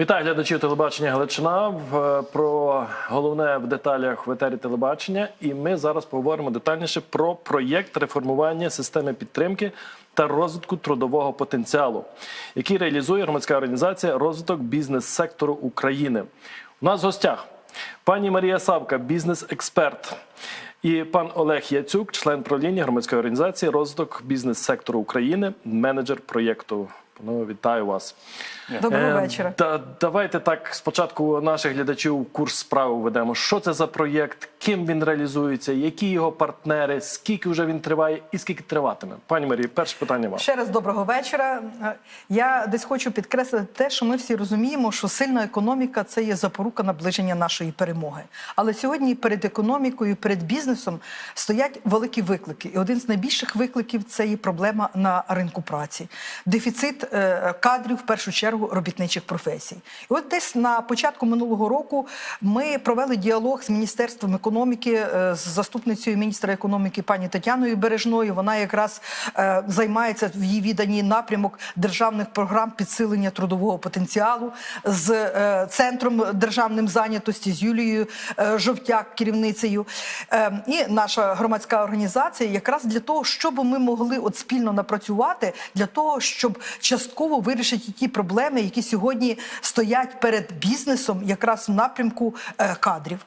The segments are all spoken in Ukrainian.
Вітаю глядачів телебачення Галичина. В- Про головне в деталях в етері телебачення. І ми зараз поговоримо детальніше про проєкт реформування системи підтримки та розвитку трудового потенціалу, який реалізує громадська організація розвиток бізнес-сектору України. У нас в гостях пані Марія Савка, бізнес-експерт, і пан Олег Яцюк, член правління громадської організації розвиток бізнес-сектору України, менеджер проєкту. Панове, вітаю вас. Доброго Е, вечора. Та, давайте так спочатку наших глядачів курс справи ведемо. Що це за проєкт, ким він реалізується, які його партнери, скільки вже він триває і скільки триватиме? Пані Марії, перше питання вам. Ще раз доброго вечора. Я десь хочу підкреслити те, що ми всі розуміємо, що сильна економіка це є запорука наближення нашої перемоги. Але сьогодні перед економікою, перед бізнесом стоять великі виклики. І один з найбільших викликів це є проблема на ринку праці. Дефіцит кадрів в першу чергу робітничих професій. І от десь на початку минулого року ми провели діалог з міністерством економіки, е, з заступницею міністра економіки пані Тетяною Бережною. Вона якраз е, займається в її відданій напрямок державних програм підсилення трудового потенціалу з е, центром державним зайнятості з Юлією е, Жовтяк, керівницею. Е, і наша громадська організація якраз для того, щоб ми могли от спільно напрацювати для того, щоб частково вирішити ті проблеми, які сьогодні стоять перед бізнесом, якраз в напрямку е, кадрів.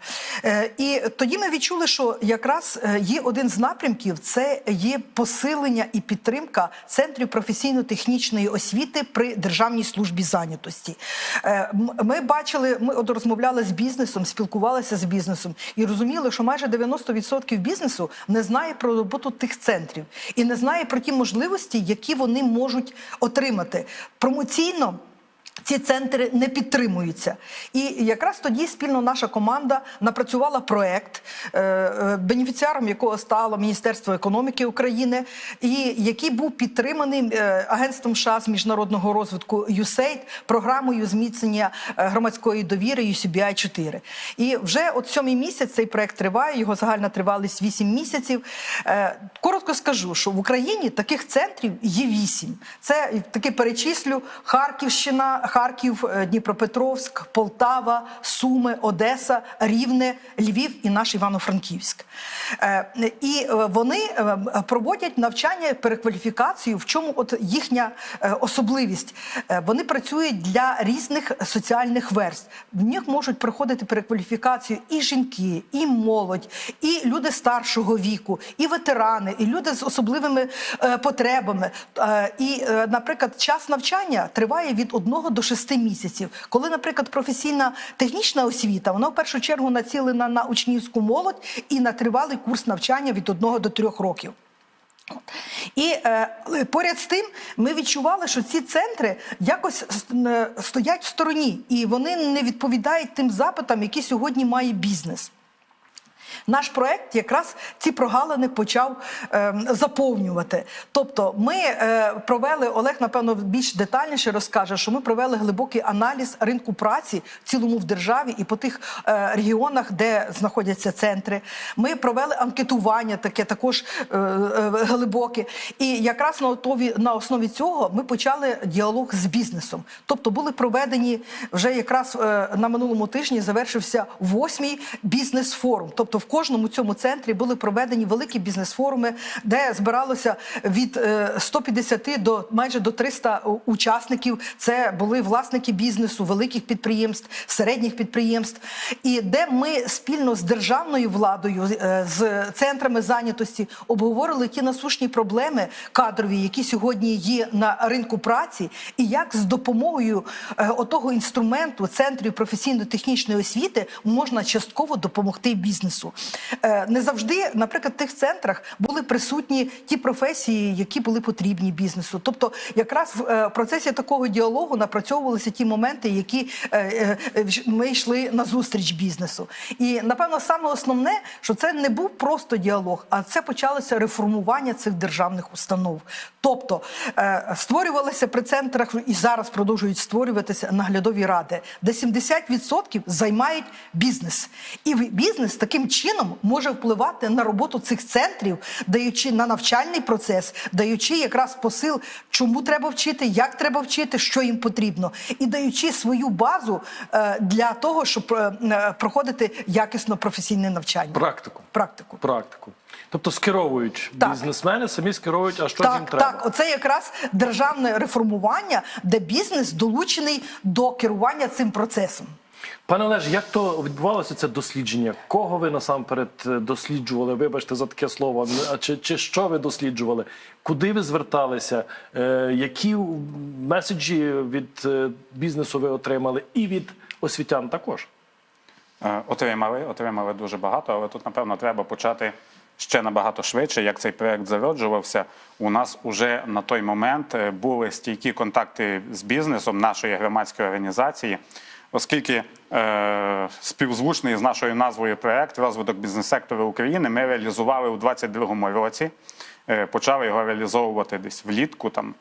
Е, і тоді ми відчули, що якраз е, є один з напрямків це є посилення і підтримка центрів професійно-технічної освіти при державній службі зайнятості. Ми бачили, ми от розмовляли з бізнесом, спілкувалися з бізнесом і розуміли, що майже 90% бізнесу не знає про роботу тих центрів і не знає про ті можливості, які вони можуть отримати промоційно. Ці центри не підтримуються, і якраз тоді спільно наша команда напрацювала проект, е, е, бенефіціаром якого стало Міністерство економіки України, і який був підтриманий е, агентством США з міжнародного розвитку USAID, програмою зміцнення громадської довіри UCBI 4 І вже от сьомий місяць цей проект триває. Його загальна тривалість 8 місяців. Коротко скажу, що в Україні таких центрів є вісім. Це таки перечислю Харківщина, Харків, е, Дніпропетровськ, Полтава, Суми, Одеса, Рівне, Львів і наш Івано-Франківськ. Е, І е, вони проводять навчання, перекваліфікацію. В чому от їхня особливість? Вони працюють для різних соціальних верств. В них можуть проходити перекваліфікацію і жінки, і молодь, і люди старшого віку, і ветерани, і люди з особливими потребами. І, наприклад, час навчання триває від 1 до 6 місяців. Коли, наприклад, професійна технічна освіта, вона в першу чергу націлена на учнівську молодь і на тривалий курс навчання від 1 до 3 років. І е, поряд з тим ми відчували, що ці центри якось е, стоять в стороні, і вони не відповідають тим запитам, які сьогодні має бізнес. Наш проект якраз ці прогалини почав е, заповнювати. Тобто, ми е, провели Олег, напевно, більш детальніше розкаже, що ми провели глибокий аналіз ринку праці в цілому в державі і по тих е, регіонах, де знаходяться центри. Ми провели анкетування, таке також е, е, глибоке. І якраз на основі, на основі цього ми почали діалог з бізнесом. Тобто були проведені вже якраз е, на минулому тижні завершився восьмий бізнес-форум. Тобто в кожному цьому центрі були проведені великі бізнес-форуми, де збиралося від е, 150 до майже до 300 учасників. Це були власники бізнесу, великих підприємств, середніх підприємств, і де ми спільно з державною владою, е, з центрами зайнятості обговорили ті насущні проблеми кадрові, які сьогодні є на ринку праці, і як з допомогою е, отого інструменту центрів професійно-технічної освіти можна частково допомогти бізнесу. Е, Не завжди, наприклад, в тих центрах були присутні ті професії, які були потрібні бізнесу. Тобто, якраз в е, процесі такого діалогу напрацьовувалися ті моменти, які е, ми йшли на зустріч бізнесу. І напевно, саме основне, що це не був просто діалог, а це почалося реформування цих державних установ. Тобто створювалися при центрах і зараз продовжують створюватися наглядові ради, де 70% займають бізнес, і бізнес таким чином. Чином може впливати на роботу цих центрів, даючи на навчальний процес, даючи якраз посил, чому треба вчити, як треба вчити, що їм потрібно, і даючи свою базу е, для того, щоб е, е, проходити якісно професійне навчання. Практику. Практику. Практику. Тобто скеровують Так. бізнесмени, самі скеровують, а що їм треба. так, оце якраз державне реформування, де бізнес долучений до керування цим процесом. Пане Олеж, як то відбувалося це дослідження? Кого ви насамперед е, досліджували? Вибачте за таке слово. Чи, чи що ви досліджували? Куди ви зверталися? Е, які меседжі від е, бізнесу ви отримали? І від освітян також? Е, Отримали, отримали дуже багато, але тут, напевно, треба почати ще набагато швидше. Як цей проект зароджувався, у нас уже на той момент були стійкі контакти з бізнесом нашої громадської організації, оскільки е, співзвучний з нашою назвою проект розвиток бізнес-сектору України ми реалізували у 2022 році. Е, почали його реалізовувати десь влітку там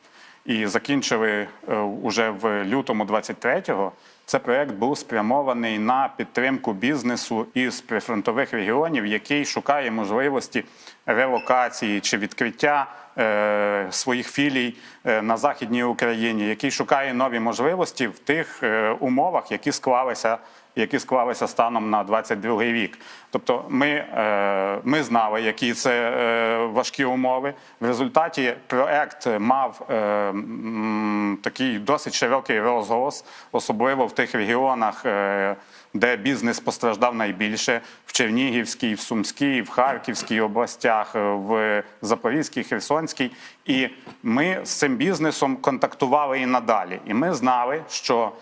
і закінчили е, уже в лютому 23-го. Це проект був спрямований на підтримку бізнесу із прифронтових регіонів, який шукає можливості релокації чи відкриття е, своїх філій е, на західній Україні, який шукає нові можливості в тих е, умовах, які склалися. Які склалися станом на 22 рік. Тобто, ми, е, ми знали, які це е, важкі умови. В результаті проект мав е, такий досить широкий розголос, особливо в тих регіонах, де бізнес постраждав найбільше в Чернігівській, в Сумській, в Харківській областях, е, в Запорізькій, Херсонській. І ми з цим бізнесом контактували і надалі. І ми знали, що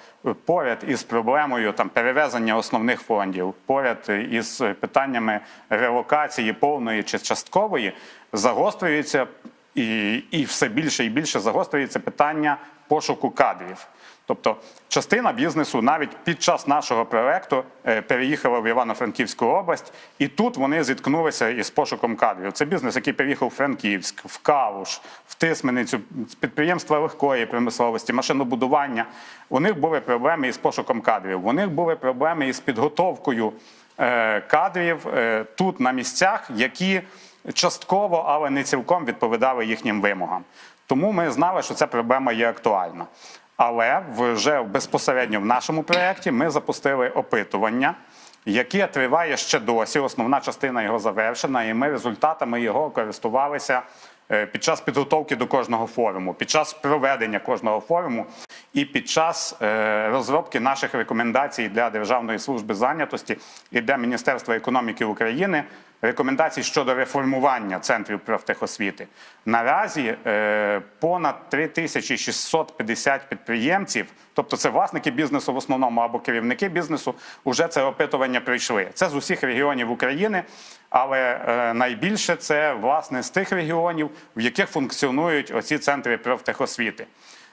поряд із проблемою там перевезення основних фондів, поряд із питаннями релокації повної чи часткової, загострюється і, і все більше і більше загострюється питання пошуку кадрів. Тобто частина бізнесу навіть під час нашого проекту е, переїхала в Івано-Франківську область, і тут вони зіткнулися із пошуком кадрів. Це бізнес, який переїхав в Франківськ, в Калуш, в Тисменицю, підприємства легкої промисловості, машинобудування. У них були проблеми із пошуком кадрів. У них були проблеми із підготовкою е, кадрів е, тут на місцях, які частково, але не цілком відповідали їхнім вимогам. Тому ми знали, що ця проблема є актуальна. Але вже безпосередньо в нашому проєкті ми запустили опитування, яке триває ще досі. Основна частина його завершена, і ми результатами його користувалися е, під час підготовки до кожного форуму, під час проведення кожного форуму і під час е, розробки наших рекомендацій для Державної служби зайнятості і для Міністерства економіки України. Рекомендацій щодо реформування центрів профтехосвіти. Наразі е, понад 3650 підприємців, тобто це власники бізнесу в основному або керівники бізнесу, вже це опитування пройшли. Це з усіх регіонів України, але е, найбільше це власне з тих регіонів, в яких функціонують оці центри профтехосвіти.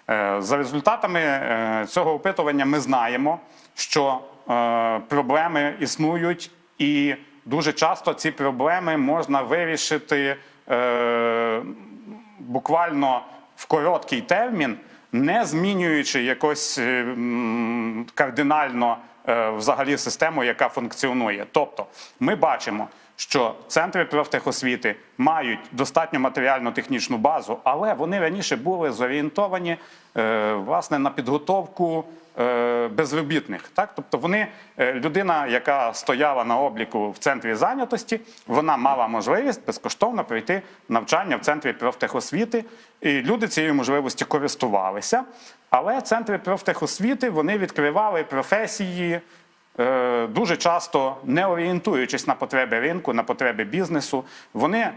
Е, За результатами е, цього опитування ми знаємо, що е, проблеми існують, і дуже часто ці проблеми можна вирішити е, буквально в короткий термін, не змінюючи якось е, кардинально е, взагалі систему, яка функціонує. Тобто, ми бачимо, що центри профтехосвіти мають достатньо матеріально-технічну базу, але вони раніше були зорієнтовані е, власне на підготовку безробітних. Так, тобто вони е, людина, яка стояла на обліку в центрі зайнятості, вона мала можливість безкоштовно пройти навчання в центрі профтехосвіти, і люди цією можливості користувалися. Але центри профтехосвіти вони відкривали професії. Е, Дуже часто не орієнтуючись на потреби ринку, на потреби бізнесу, вони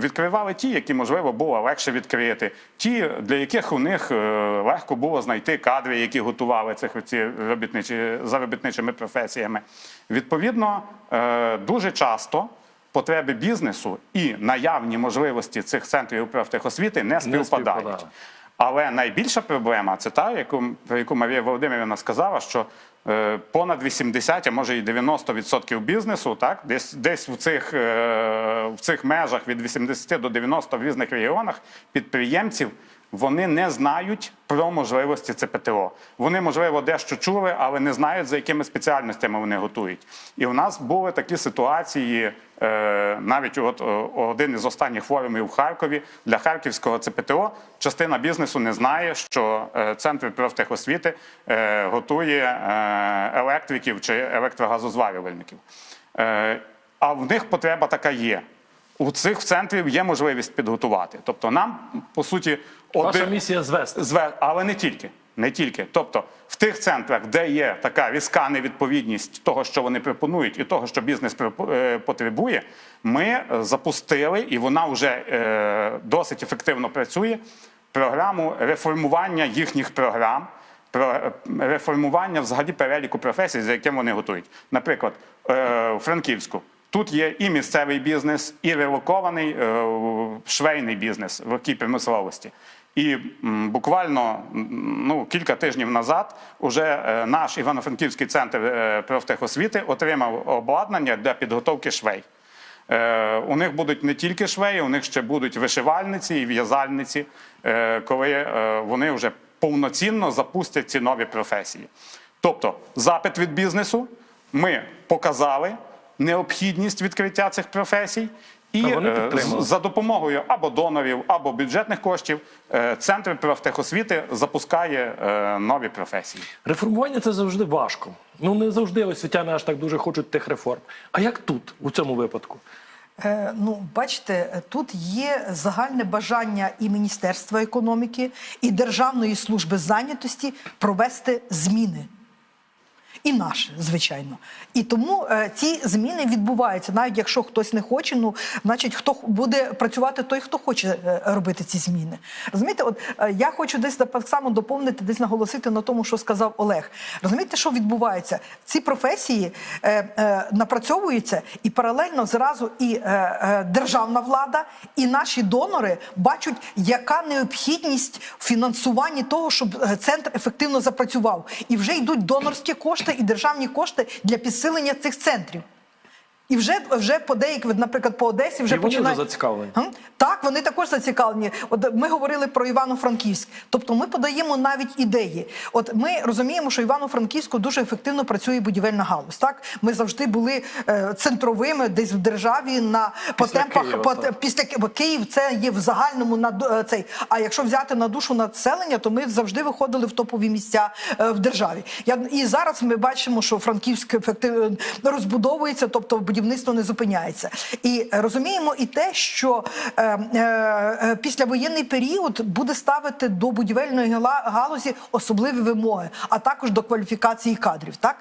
відкривали ті, які можливо було легше відкрити, ті, для яких у них е, легко було знайти кадри, які готували цих ці робітничі заробітничими професіями. Відповідно, е, дуже часто потреби бізнесу і наявні можливості цих центрів профтехосвіти не співпадають. Але найбільша проблема це та, яку, про яку Марія Володимирівна сказала, що понад 80, а може і 90% бізнесу, так, десь, десь в, цих, е, в цих межах від 80 до 90 в різних регіонах підприємців вони не знають про можливості ЦПТО. Вони, можливо, дещо чули, але не знають, за якими спеціальностями вони готують. І у нас були такі ситуації. е, Навіть от о, один із останніх форумів в Харкові для харківського ЦПТО частина бізнесу не знає, що е, центр профтехосвіти е, готує е, електриків чи електрогазозварювальників. Е, А в них потреба така є. У цих центрів є можливість підготувати. Тобто, нам по суті Ваша один місія звести. зве, але не тільки. Не тільки. Тобто, в тих центрах, де є така різка невідповідність того, що вони пропонують, і того, що бізнес е, потребує, ми е, запустили, і вона вже е, досить ефективно працює. Програму реформування їхніх програм, про е, реформування взагалі переліку професій, за яким вони готують. Наприклад, е, у Франківську. Тут є і місцевий бізнес, і релокований е, швейний бізнес в якій промисловості. І буквально ну, кілька тижнів назад уже е, наш Івано-Франківський центр е, профтехосвіти отримав обладнання для підготовки швей. У них будуть не тільки швеї, у них ще будуть вишивальниці і в'язальниці, коли вони вже повноцінно запустять ці нові професії. Тобто, запит від бізнесу ми показали необхідність відкриття цих професій. І е, за допомогою або донорів, або бюджетних коштів е, центр профтехосвіти запускає е, нові професії. Реформування це завжди важко. Ну не завжди освітяни аж так дуже хочуть тих реформ. А як тут, у цьому випадку? Е, Ну, бачите, тут є загальне бажання і Міністерства економіки, і Державної служби зайнятості провести зміни. І наше, звичайно. І тому е, ці зміни відбуваються. Навіть якщо хтось не хоче, ну значить, хто буде працювати, той, хто хоче е, робити ці зміни. Розумієте, от е, я хочу десь так само доповнити, десь наголосити на тому, що сказав Олег. Розумієте, що відбувається? Ці професії е, е, напрацьовуються, і паралельно зразу і е, е, державна влада, і наші донори бачать, яка необхідність в фінансуванні того, щоб е, центр ефективно запрацював. І вже йдуть донорські кошти і державні кошти для підсилення цих центрів. І вже вже по деяких, наприклад, по Одесі вже І вони починають... зацікавлені. Так, вони також зацікавлені. От ми говорили про Івано-Франківськ. Тобто ми подаємо навіть ідеї. От ми розуміємо, що Івано-Франківську дуже ефективно працює будівельна галузь. Так, ми завжди були е, центровими десь в державі на по Після темпах Києва, по, так. після бо Київ це є в загальному на е, цей. А якщо взяти на душу населення, то ми завжди виходили в топові місця е, в державі. Я і зараз ми бачимо, що Франківськ ефективно розбудовується, тобто будівництво не зупиняється. І е, розуміємо і те, що е, е, е, післявоєнний період буде ставити до будівельної галузі особливі вимоги, а також до кваліфікації кадрів. Так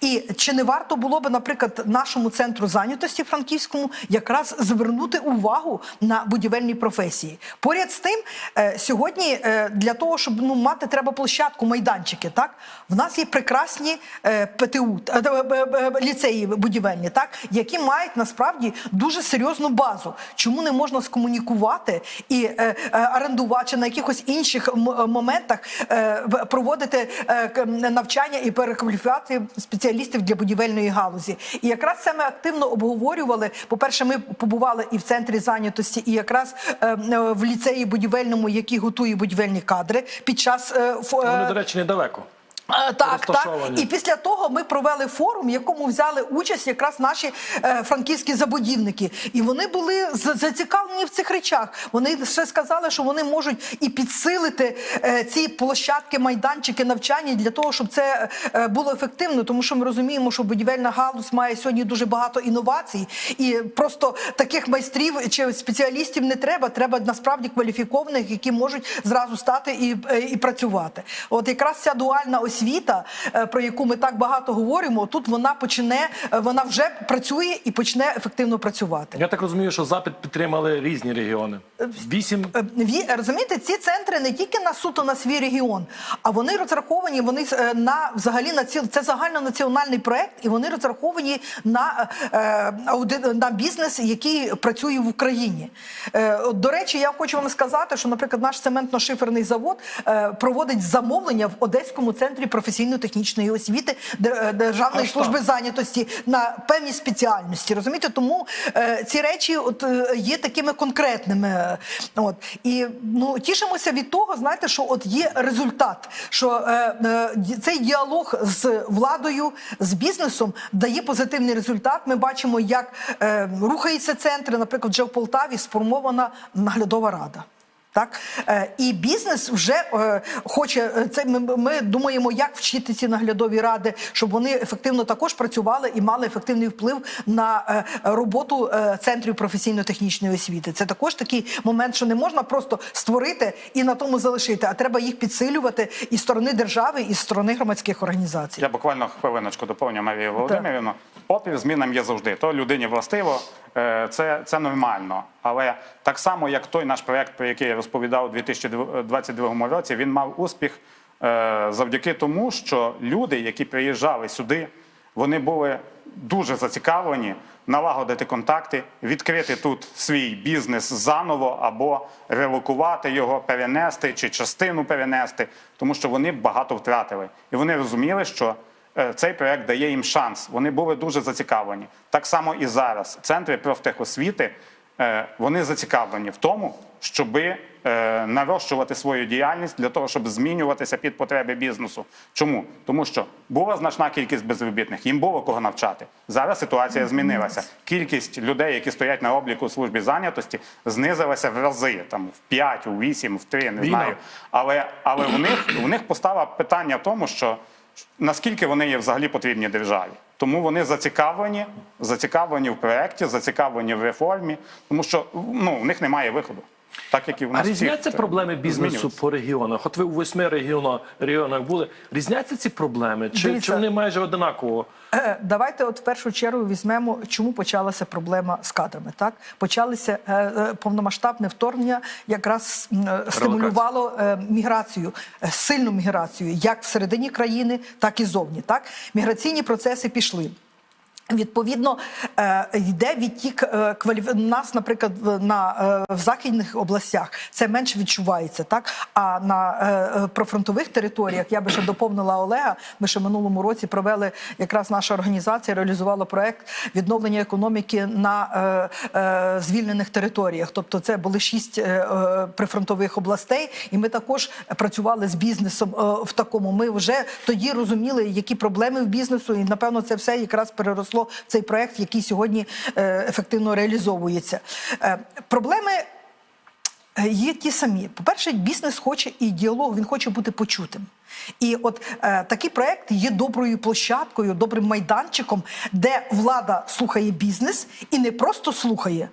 і чи не варто було би, наприклад, нашому центру зайнятості франківському якраз звернути увагу на будівельні професії? Поряд з тим, е, сьогодні е, для того, щоб ну мати треба площадку, майданчики. Так в нас є прекрасні е, ПТУ, е, е, е, ліцеї будівельні, так які мають насправді дуже серйозну базу. Чому не можна скомунікувати і е, е, орендувати на якихось інших е, моментах е, проводити е, навчання і перекваліфікацію спеціалістів для будівельної галузі? І якраз це ми активно обговорювали. По-перше, ми побували і в центрі зайнятості, і якраз е, е, в ліцеї будівельному, який готує будівельні кадри під час е, Вони, е, до речі, недалеко. Е, Так, так. І після того ми провели форум, в якому взяли участь якраз наші е, франківські забудівники. І вони були зацікавлені в цих речах. Вони ще сказали, що вони можуть і підсилити е, ці площадки, майданчики навчання для того, щоб це е, було ефективно. Тому що ми розуміємо, що будівельна галузь має сьогодні дуже багато інновацій, і просто таких майстрів чи спеціалістів не треба. Треба насправді кваліфікованих, які можуть зразу стати і, е, і працювати. От якраз ця дуальна освіта, е, про яку ми так багато говоримо, тут вона почне, е, вона вже працює і почне ефективно працювати. Я так розумію, що запит підтримали різні регіони. Вісім Е, Ві- розумієте, ці центри не тільки на суто на свій регіон, а вони розраховані. Вони на взагалі на ціл це загальнонаціональний проект, і вони розраховані на, на бізнес, який працює в Україні. До речі, я хочу вам сказати, що, наприклад, наш цементно-шиферний завод проводить замовлення в Одеському центрі професійно-технічної освіти е, Державної Аж служби так. зайнятості на певні спеціальності. Розумієте, тому е, ці речі от е, є такими конкретними. От і ну тішимося від того, знаєте, що от є результат, що е, е, цей діалог з владою, з бізнесом дає позитивний результат. Ми бачимо, як е, рухаються центри. Наприклад, вже в Полтаві сформована наглядова рада. Так Е, і бізнес вже е, хоче е, це. Ми, ми думаємо, як вчити ці наглядові ради, щоб вони ефективно також працювали і мали ефективний вплив на е, роботу е, центрів професійно-технічної освіти. Це також такий момент, що не можна просто створити і на тому залишити, а треба їх підсилювати і сторони держави, і сторони громадських організацій. Я буквально хвилиночку доповню Марію Володимирівну. Опір змінам є завжди. То людині властиво, е, це, це нормально. Але так само, як той наш проект, про який я розповідав у 2022 році, він мав успіх е, завдяки тому, що люди, які приїжджали сюди, вони були дуже зацікавлені налагодити контакти, відкрити тут свій бізнес заново або релокувати його, перенести чи частину перенести, тому що вони багато втратили. І вони розуміли, що цей проект дає їм шанс. Вони були дуже зацікавлені. Так само і зараз. Центри профтехосвіти е, вони зацікавлені в тому, щоби е, нарощувати свою діяльність для того, щоб змінюватися під потреби бізнесу. Чому? Тому що була значна кількість безробітних, їм було кого навчати. Зараз ситуація змінилася. Кількість людей, які стоять на обліку у службі зайнятості, знизилася в рази, там в 5, у 8, в 3, не знаю. Але, але в них в них постало питання в тому, що наскільки вони є взагалі потрібні державі. Тому вони зацікавлені, зацікавлені в проєкті, зацікавлені в реформі, тому що ну, в них немає виходу. Так як і в А різняться проблеми бізнесу по регіонах? От ви у восьми регіонах, регіонах були. Різняться ці проблеми? Чи, Дивіться. чи вони майже одинаково? Е, Давайте, от в першу чергу, візьмемо, чому почалася проблема з кадрами. Так почалося е, е, повномасштабне вторгнення, якраз е, стимулювало е, міграцію, е, сильну міграцію, як всередині країни, так і зовні. Так міграційні процеси пішли. Відповідно, е, йде відтік е, кваліф... нас, наприклад, на е, в західних областях це менше відчувається, так а на профронтових територіях я би ще доповнила Олега. Ми ще минулому році провели якраз наша організація реалізувала проект відновлення економіки на звільнених територіях. Тобто, це були шість прифронтових областей, і ми також працювали з бізнесом в такому. Ми вже тоді розуміли, які проблеми в бізнесу, і напевно це все якраз переросло в цей проект, який сьогодні е, ефективно реалізовується. Е, Проблеми. е, Є ті самі. По-перше, бізнес хоче і діалог, він хоче бути почутим. І от е, такий проект є доброю площадкою, добрим майданчиком, де влада слухає бізнес і не просто слухає,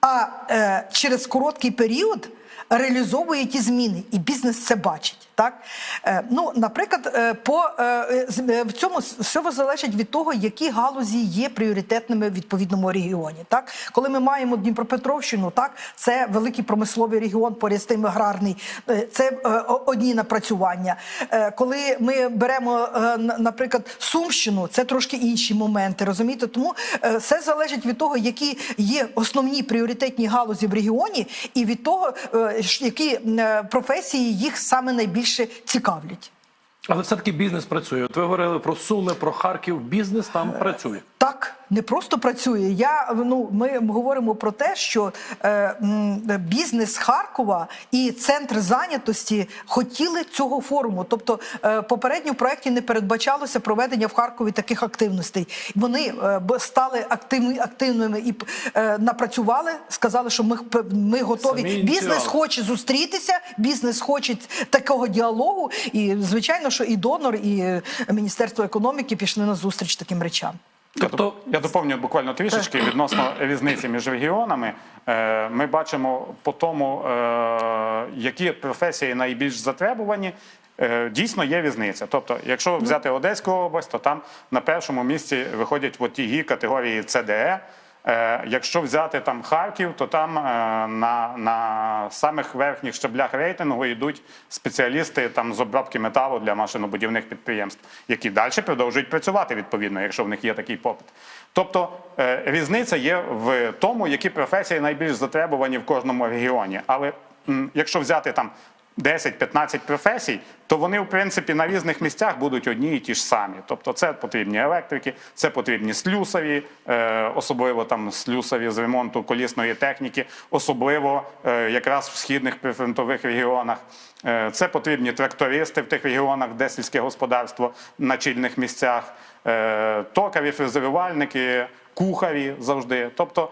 а е, через короткий період реалізовує ті зміни, і бізнес це бачить. Так? Е, ну, наприклад, е, по, е, в цьому все залежить від того, які галузі є пріоритетними в відповідному регіоні. Так? Коли ми маємо Дніпропетровщину, так, це великий промисловий регіон, поряд з аграрний, це одні напрацювання. Коли ми беремо, наприклад, Сумщину, це трошки інші моменти, розумієте? Тому все залежить від того, які є основні пріоритетні галузі в регіоні, і від того, які професії їх саме найбільше цікавлять. Але все-таки бізнес працює. От ви говорили про Суми, про Харків. Бізнес там працює. Так, не просто працює. Я ну ми говоримо про те, що е, бізнес Харкова і центр зайнятості хотіли цього форуму. Тобто, е, попередньо в проєкті не передбачалося проведення в Харкові таких активностей. Вони е, стали активні, активними і е, напрацювали. Сказали, що ми ми готові. Самі Бізнес хоче зустрітися, бізнес хоче такого діалогу. І звичайно, що і донор, і е, Міністерство економіки пішли на зустріч таким речам. Тобто, Я доповню буквально трішечки відносно різниці між регіонами. Е, Ми бачимо по тому, е, які професії найбільш затребувані. е, Дійсно є різниця. Тобто, якщо взяти Одеську область, то там на першому місці виходять от ті категорії ЦДЕ. Е, Якщо взяти там Харків, то там е, на, на самих верхніх щаблях рейтингу йдуть спеціалісти там з обробки металу для машинобудівних підприємств, які далі продовжують працювати відповідно, якщо в них є такий попит. Тобто е, різниця є в тому, які професії найбільш затребувані в кожному регіоні. Але якщо взяти там 10-15 професій, то вони, в принципі, на різних місцях будуть одні і ті ж самі. Тобто, це потрібні електрики, це потрібні слюсові, е, особливо там слюсові з ремонту колісної техніки, особливо е, якраз в східних прифронтових регіонах. Е, Це потрібні трактористи в тих регіонах, де сільське господарство на чільних місцях, токарі, фрезерувальники, кухарі завжди. Тобто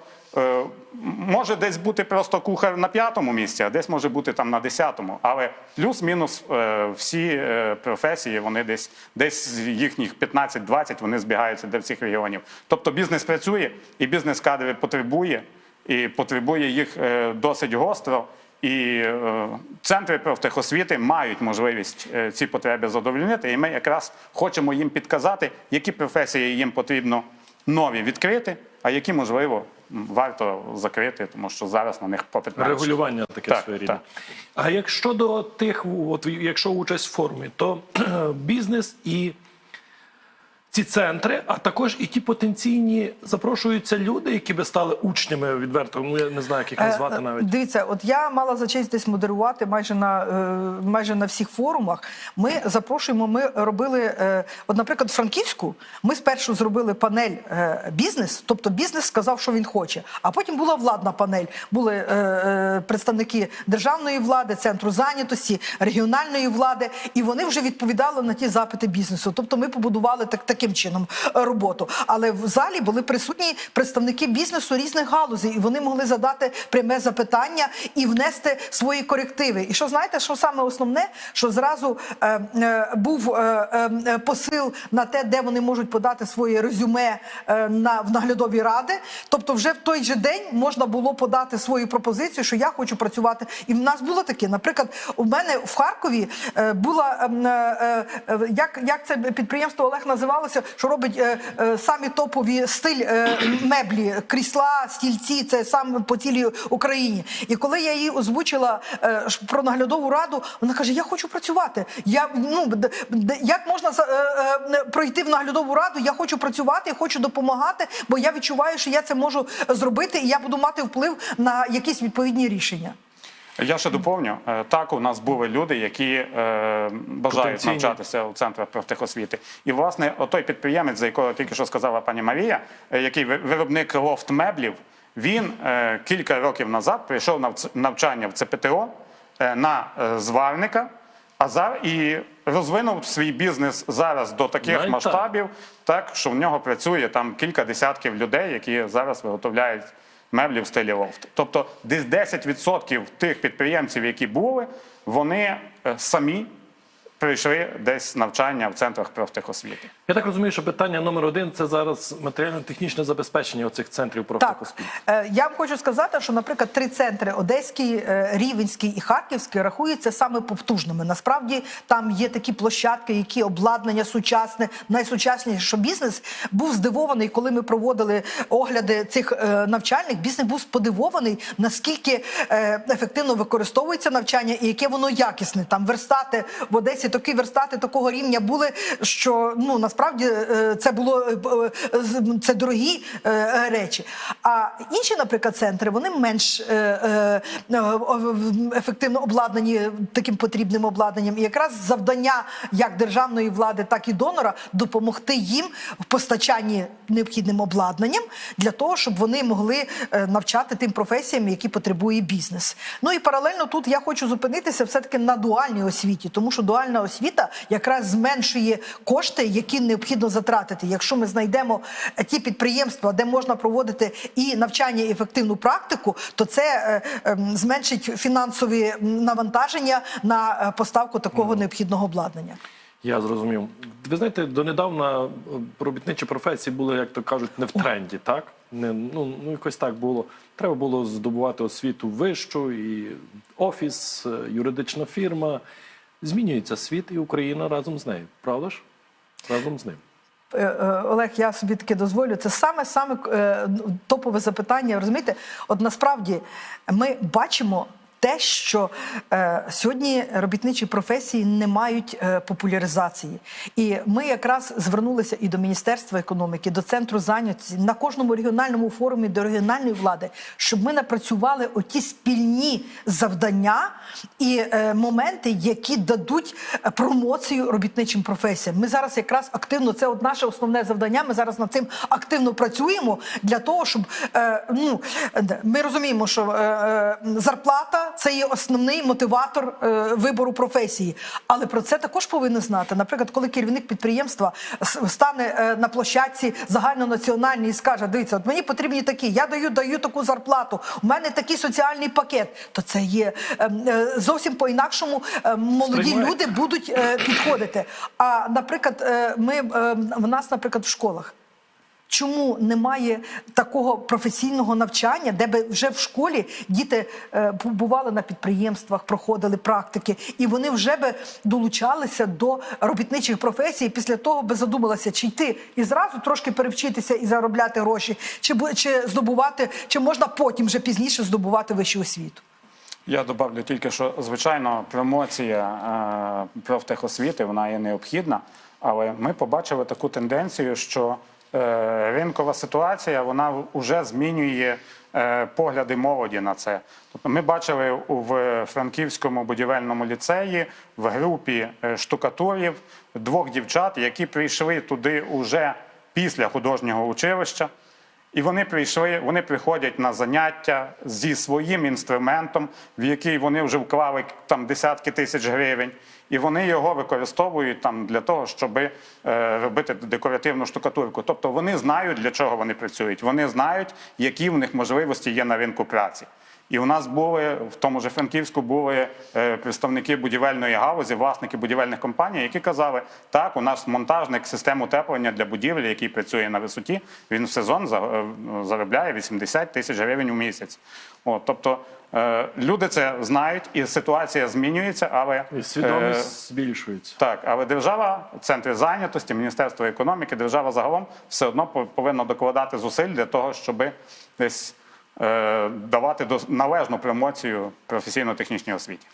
може десь бути просто кухар на п'ятому місці, а десь може бути там на десятому. Але плюс-мінус е, всі е, професії, вони десь десь з їхніх 15-20 вони збігаються для всіх регіонів. Тобто бізнес працює і бізнес кадри потребує, і потребує їх е, досить гостро. І е, центри профтехосвіти мають можливість е, ці потреби задовольнити. І ми якраз хочемо їм підказати, які професії їм потрібно нові відкрити, а які можливо варто закрити, тому що зараз на них попит менший. Регулювання таке Так, своєрідне. так. А якщо до тих, от якщо участь в форумі, то бізнес і ці центри, а також і ті потенційні запрошуються люди, які би стали учнями відверто. Ну я не знаю, як їх назвати Е, навіть. Дивіться, от я мала за честь десь модерувати майже на е, майже на всіх форумах. Ми запрошуємо. Ми робили, е, от, наприклад, в Франківську. Ми спершу зробили панель е, бізнес, тобто бізнес сказав, що він хоче. А потім була владна панель. Були е, е, представники державної влади, центру зайнятості, регіональної влади, і вони вже відповідали на ті запити бізнесу. Тобто, ми побудували так таким чином е, роботу. Але в залі були присутні представники бізнесу різних галузей, і вони могли задати пряме запитання і внести свої корективи. І що знаєте, що саме основне, що зразу е, е, був е, е, посил на те, де вони можуть подати своє резюме е, на в наглядові ради. Тобто, вже в той же день можна було подати свою пропозицію, що я хочу працювати. І в нас було таке. Наприклад, у мене в Харкові е, була ем, е, е, як, як це підприємство Олег називалося, що робить е, е, самі топові стиль е, меблі, крісла, стільці. Це саме по цілій Україні. І коли я їй озвучила е, про наглядову раду, вона каже: Я хочу працювати. Я ну як можна е, е, пройти в наглядову раду? Я хочу працювати, я хочу допомагати, бо я відчуваю, що я це можу зробити, і я буду мати вплив на якісь відповідні рішення. Я ще доповню. Е, Так, у нас були люди, які е, бажають навчатися у центрах профтехосвіти. І, власне, отой підприємець, за якого тільки що сказала пані Марія, е, який ви- виробник лофт меблів, він кілька років назад прийшов на навчання в ЦПТО на зварника, а зараз і розвинув свій бізнес зараз до таких так. масштабів, так що в нього працює там кілька десятків людей, які зараз виготовляють меблі в стилі лофт. Тобто десь 10% тих підприємців, які були, вони е, самі прийшли десь навчання в центрах профтехосвіти. Я так розумію, що питання номер один це зараз матеріально-технічне забезпечення оцих центрів Так, профтехосвіти. Е, я вам хочу сказати, що, наприклад, три центри Одеський, е, Рівенський і Харківський рахуються саме потужними. Насправді там є такі площадки, які обладнання сучасне, найсучасніше, що бізнес був здивований, коли ми проводили огляди цих е, навчальних. Бізнес був подивований, наскільки ефективно використовується навчання і яке воно якісне. Там верстати в Одесі, такі верстати такого рівня були, що ну насправді е, це було е, е, це дорогі речі. А інші, наприклад, центри вони менш ефективно обладнані таким потрібним обладнанням. І якраз завдання як державної влади, так і донора допомогти їм в постачанні необхідним обладнанням для того, щоб вони могли навчати тим професіям, які потребує бізнес. Ну і паралельно тут я хочу зупинитися все таки на дуальній освіті, тому що дуальна освіта якраз зменшує кошти, які необхідно затратити. Якщо ми знайдемо е, ті підприємства, де можна проводити і навчання, і ефективну практику, то це е, ем, зменшить фінансові навантаження на е, поставку такого необхідного обладнання. Я зрозумів. Ви знаєте, донедавна робітничі професії були, як то кажуть, не в тренді, так? Не, ну, ну, якось так було. Треба було здобувати освіту вищу, і офіс, юридична фірма. Змінюється світ і Україна разом з нею. Правда ж? Разом з ним. Е, е, Олег, я собі таки дозволю. Це саме саме е, топове запитання. Розумієте, от насправді ми бачимо те, що е, сьогодні робітничі професії не мають е, популяризації. І ми якраз звернулися і до Міністерства економіки, до центру зайнятості на кожному регіональному форумі до регіональної влади, щоб ми напрацювали оті спільні завдання і е, моменти, які дадуть е, промоцію робітничим професіям. Ми зараз якраз активно це от наше основне завдання. Ми зараз над цим активно працюємо для того, щоб е, ну е, ми розуміємо, що е, е, це є основний мотиватор е, вибору професії. Але про це також повинні знати. Наприклад, коли керівник підприємства стане е, на площадці загальнонаціональній і скаже: дивіться, от мені потрібні такі, я даю даю таку зарплату. У мене такий соціальний пакет. То це є е, е, зовсім по-інакшому е, молоді Сприймають. люди будуть е, підходити. А наприклад, е, ми е, в нас, наприклад, в школах. Чому немає такого професійного навчання, де би вже в школі діти е, бували на підприємствах, проходили практики, і вони вже би долучалися до робітничих професій. Після того би задумалися, чи йти і зразу трошки перевчитися і заробляти гроші, чи чи здобувати, чи можна потім вже пізніше здобувати вищу освіту. Я добавлю тільки, що звичайно промоція е, профтехосвіти вона є необхідна, але ми побачили таку тенденцію, що е, ринкова ситуація вона вже змінює е, погляди молоді на це. Тобто ми бачили в Франківському будівельному ліцеї в групі е, штукатурів двох дівчат, які прийшли туди уже після художнього училища. І вони прийшли, вони приходять на заняття зі своїм інструментом, в який вони вже вклали там десятки тисяч гривень, і вони його використовують там для того, щоб е, робити декоративну штукатурку. Тобто вони знають, для чого вони працюють. Вони знають, які в них можливості є на ринку праці. І у нас були в тому ж Франківську були е, представники будівельної галузі, власники будівельних компаній, які казали, так, у нас монтажник систем утеплення для будівлі, який працює на висоті, він в сезон е, заробляє 80 тисяч гривень у місяць. От, тобто е, люди це знають, і ситуація змінюється, але І е, свідомість збільшується. так, але держава, центри зайнятості, Міністерство економіки, держава загалом все одно по- повинна докладати зусиль для того, щоб десь е, давати дос- належну промоцію професійно-технічній освіті.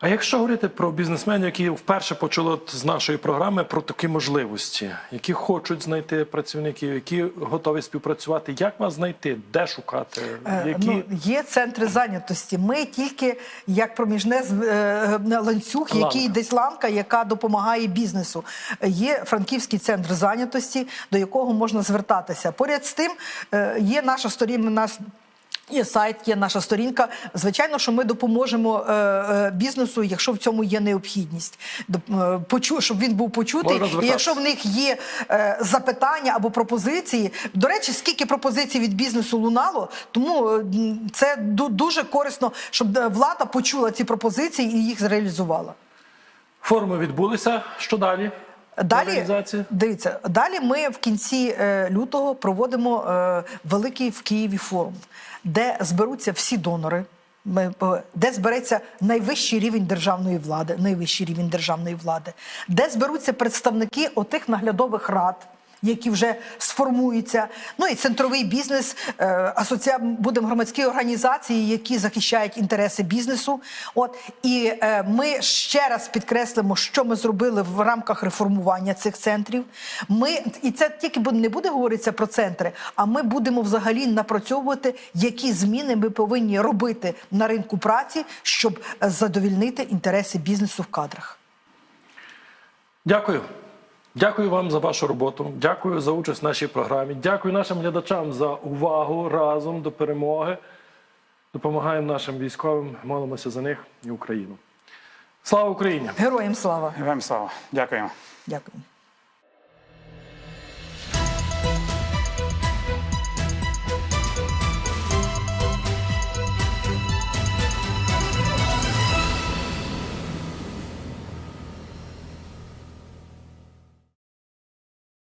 А якщо говорити про бізнесменів, які вперше почули з нашої програми про такі можливості, які хочуть знайти працівників, які готові співпрацювати, як вас знайти, де шукати, Е, які Ну, є центри зайнятості. Ми тільки як проміжне з- е, ланцюг, Ланка. який десь ланка, яка допомагає бізнесу. Є франківський центр зайнятості, до якого можна звертатися. Поряд з тим е, є наша сторінка. Наш Є сайт, є наша сторінка. Звичайно, що ми допоможемо е, е, бізнесу, якщо в цьому є необхідність. Е, почу, щоб він був почутий. І якщо в них є е, запитання або пропозиції. До речі, скільки пропозицій від бізнесу лунало, тому це дуже корисно, щоб влада почула ці пропозиції і їх зреалізувала. форми відбулися. Що далі? Далі дивіться, далі ми в кінці е, лютого проводимо е, великий в Києві форум, де зберуться всі донори. Ми, е, де збереться найвищий рівень державної влади, найвищий рівень державної влади, де зберуться представники отих наглядових рад, які вже сформуються. Ну і центровий бізнес, е, асоціа... будемо громадські організації, які захищають інтереси бізнесу. От і е, ми ще раз підкреслимо, що ми зробили в рамках реформування цих центрів. Ми і це тільки не буде говоритися про центри, а ми будемо взагалі напрацьовувати, які зміни ми повинні робити на ринку праці, щоб е, задовільнити інтереси бізнесу в кадрах. Дякую. Дякую вам за вашу роботу. Дякую за участь в нашій програмі. Дякую нашим глядачам за увагу разом до перемоги. Допомагаємо нашим військовим, молимося за них і Україну. Слава Україні! Героям слава! Героям слава. Дякуємо. Дякую.